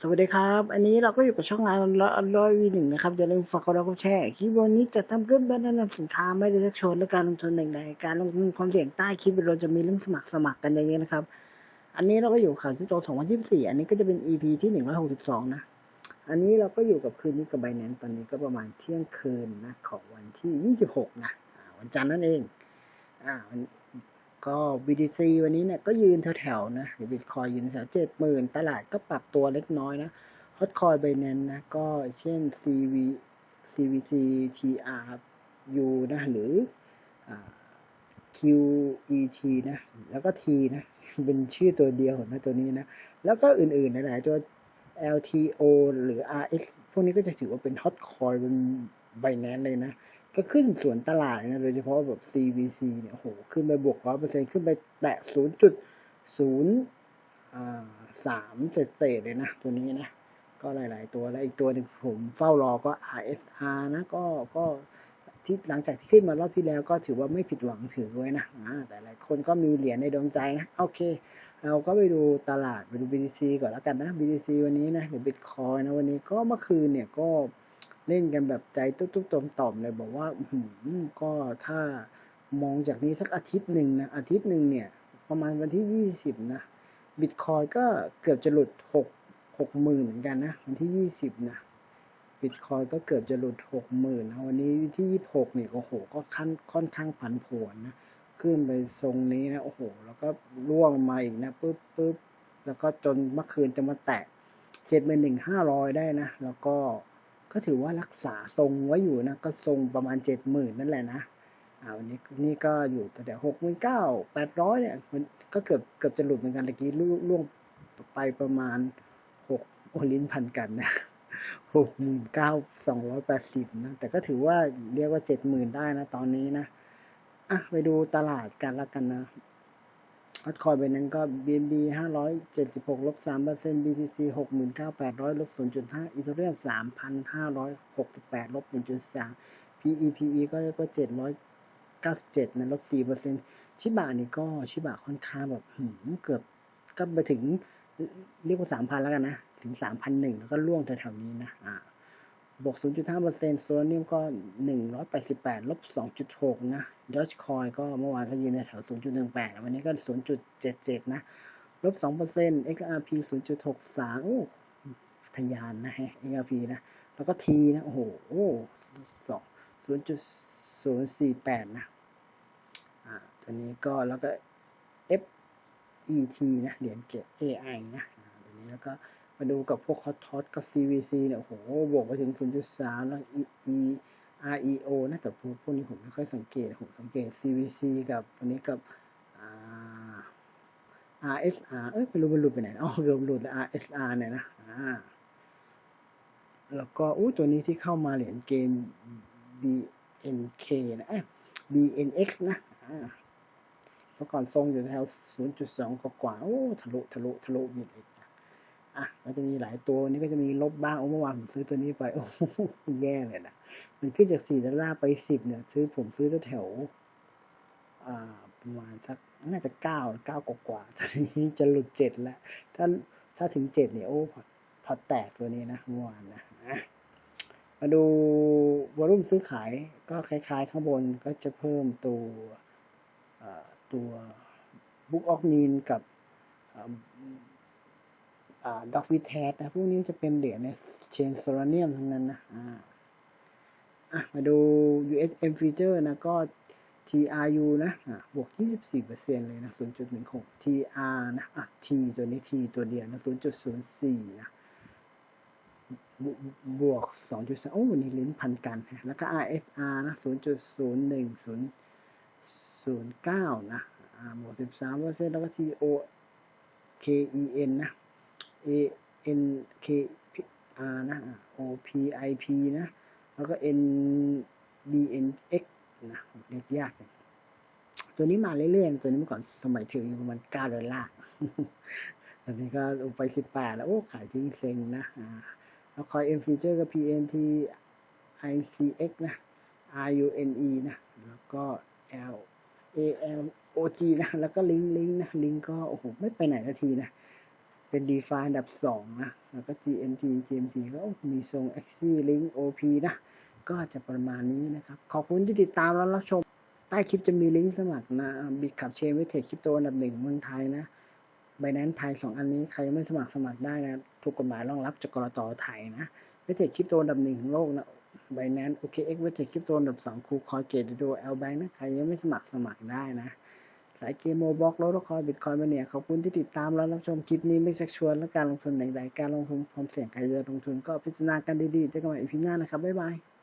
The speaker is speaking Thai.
สวัสดีครับ อันนี้เราก็อยู่กับช่องงานร้อยวีหนึ่งนะครับ อย่าลืมฝากกดไลค์กดแชร์คลิปวันนี้จะทำขึ้นเพื่อนนำสินค้าไม่ได้ชักชวนและการลงทุนใดๆการลงทุนความเสี่ยงใต้คลิปเราจะมีเรื่องสมัครสมัครกันอย่างเงี้ยนะครับ อันนี้เราก็อยู่ข่าวที่โตของวันที่สี่อันนี้ก็จะเป็น EP ที่หนึ่งร้อยหกสิบสองนะ อันนี้เราก็อยู่กับคืนนี้กับไบแนนตอนนี้ก็ประมาณเที่ยงคืนนะของวันที่ยี่สิบหกนะวันจันทร์นั่นเอง อ่า ก็ BTC วันนี้เนี่ยก็ยืนแถวๆนะหรือบิตคอยยืนแถวเจ็ดหมื่นตลาดก็ปรับตัวเล็กน้อยนะฮอตคอยไบแนนนะ ก็เช่น CV CVC TRU นะหรือ QET นะ แล้วก็ T นะ เป็นชื่อตัวเดียวนะตัวนี้นะ แล้วก็อื่นๆหลายๆตัว LTO หรือ RX พวกนี้ก็จะถือว่าเป็นฮอตคอยเป็นไบแนนเลยนะ ก็ขึ้นสวนตลาดนะ โดยเฉพาะแบบ CVC เนี่ยโหขึ้นไปบวกร้อยเปอร์เซ็นขึ้นไปแตะศูนย์จุดศูนย์สามเศษเลยนะ ตัวนี้นะ ก็หลาย ๆ ตัวแล้วอีกตัวหนึงผมเฝ้ารอก็ RSR นะ ก็ก็ที่หลังจากที่ขึ้นมารอบที่แล้วก็ถือว่าไม่ผิดหวังถือไว้นะแต่หลายคนก็มีเหรียญในดวงใจนะ โอเค เราก็ไปดูตลาดไปดู BTC ก่อนแล้วกันนะ BTC วันนี้นะหรือ Bitcoin นะวันนี้ก็เมื่อคืนเนี่ยก็ เล่นกันแบบใจตุ๊บๆต่อมๆเลยบอกว่าอื้อหือก็ถ้ามองจากนี้สักอาทิตย์หนึ่งนะอาทิตย์หนึ่งเนี่ย ประมาณวันที่ยี่สิบนะบิตคอยก็เกือบจะหลุดหกหกหมื่นเหมือนกันนะวันที่ยี่สิบนะบิตคอยก็เกือบจะหลุดหกหมื่นนะวันนี้ที่ยี่หกเนี่ยโอ้โหก็ค่อนค่อนข้างผันผวนนะขึ้นไปทรงนี้นะโอ้โห แล้วก็ร่วงมาอีกนะปุ๊บปุ๊บแล้วก็จนเมื่อคืนจะมาแตะเจ็ดเป็นหนึ่งห้าร้อยได้นะ แล้วก็ ก็ถือว่ารักษาทรงไว้อยู่นะ ก็ทรงประมาณเจ็ดหมื่นนั่นแหละนะอ่าวันนี้นี่ก็อยู่แต่หกหมื่นเก้าแปดร้อยเนี่ยมันก็เกือบเกือบจะหลุดเหมือนกันตะกี้ล่วงไปประมาณหกโอลินพันกันนะหกหมื่นเก้าสองร้อยแปดสิบนะ แต่ก็ถือว่าเรียกว่าเจ็ดหมื่นได้นะตอนนี้นะ อะ ไปดูตลาดกันละกันนะ ฮอตคอยไปนั้นก็ BNB 576ลบ3% BTC 69,800ลบ0.5อีเทเรียม3,568ลบ1.3 PEPE ก็กว่า797นะลบ4%ชิบะนี่ก็ชิบะค่อนข้างแบบเกือบก็ไปถึงเรียกว่า 3,000 แล้วกันนะ ถึง 3,001 แล้วก็ล่วงแถวๆนี้นะอ่า บวก 0.5%โซลาริมก็ 188 ลบ 2.6 นะดอชคอยก็เมื่อวานก็ยืนในแถว 0.18 วันนี้ก็ 0.77 นะ ลบ 2% XRP 0.63 โอ้ทะยานนะฮะ XRP นะ แล้วก็ T นะ โอ้โห0.048 นะ อ่า ตัวนี้ก็แล้วก็ FET นะ เหรียญเก็บ AI นะตัวนี้แล้วก็ มาดูกับพวกคอทอสกับ CVC เนี่ยโหบวกไปถึง 0.3 แล้ว E E REO นะแต่พวกพวกนี้ผมไม่ค่อยสังเกต ผมสังเกต CVC กับวันนี้กับ RSR เอ้ยไม่รู้มันหลุดไปไหนอ๋อเกือบหลุดแล้ว RSR เนี่ยนะอ่าแล้วก็อู้ตัวนี้ที่เข้ามาเหรียญเกม BNK นะเอ้ย BNX นะอ่าเมื่อก่อนทรงอยู่แถว 0.2 กว่าๆโอ้ทะลุทะลุทะลุบิดอีก อะมันจะมีหลายตัวนี้ก็จะมีลบบ้างโอ้เมื่อวานผมซื้อตัวนี้ไปโอ้โหแย่เลยนะมันขึ้นจากสี่ดอลลาร์ไปสิบเนี่ย ซื้อผมซื้อแถวอ่าประมาณสักน่าจะเก้าเก้ากว่าๆตอนนี้จะหลุดเจ็ดแล้วถ้าถ้าถึงเจ็ดเนี่ยโอ้พอพอแตกตัวนี้นะเมื่อวานนะมาดูวอลุ่มซื้อขายก็คล้ายๆข้างบนก็จะเพิ่มตัวตัวบุ๊กออกนีนกับ ด็อกวิแทสนะพวกนี้จะเป็นเหรียญในเชนโซลาเนียมทั้งนั้นนะอ่าอะมาดู USM feature นะก็ TRU นะอะบวก 24%เลยนะ 0.16 TR นะอะ T ตัวนี้ T ตัวเดียวนะ 0.04 นะบวก 2.3 โอ้วันนี้ลิ้นพันกันนะแล้วก็ RSR นะ 0.01 0.09 นะอ่าบวก 13%แล้วก็ TO KEN นะ A N K R นะ O P I P นะ แล้วก็ N D N X นะเรียกยากจังตัวนี้มาเรื่อยๆ ตัวนี้เมื่อก่อนสมัยถืออยู่ประมาณ9ดอลลาร์ตอนนี้ก็ลงไป18แปดแล้ว โอ้ขายทิ้งเซ็งนะแล้วคอย M feature ก็ P N T I C X นะ R U N E นะ แล้วก็ L A L O G นะ แล้วก็ลิงลิงนะ ลิงก์ก็ โอ้โห ไม่ไปไหนสักทีนะ เป็น DeFi อันดับสองนะ แล้วก็ GMT GMT ก็มีทรง Axie Link OP นะ ก็จะประมาณนี้นะครับ ขอบคุณที่ติดตามแล้วรับชม ใต้คลิปจะมีลิงก์สมัครนะบิตขับเชนวิเทคคริปโตอันดับหนึ่งเมืองไทยนะไบแนนไทยสองอันนี้ใครยังไม่สมัครสมัครได้นะ ถูกกฎหมายรองรับจากกรตไทยนะวิเทคคริปโตอันดับหนึ่งของโลกนะไบแนนโอเคเอ็กวิเทคคริปโตอันดับสองคูคอยเกตโดเอลแบงค์นะ ใครยังไม่สมัครสมัครได้นะ สายเกมโมบล็อกโลดคอยบิตคอยมาเนี่ยขอบคุณที่ติดตามแล้วรับชมคลิปนี้ไม่ชักชวนและการลงทุนใดๆการลงทุนความเสี่ยงใครจะลงทุนก็พิจารณากันดีๆเจอกันใหม่อีพีหน้านะครับบ๊ายบาย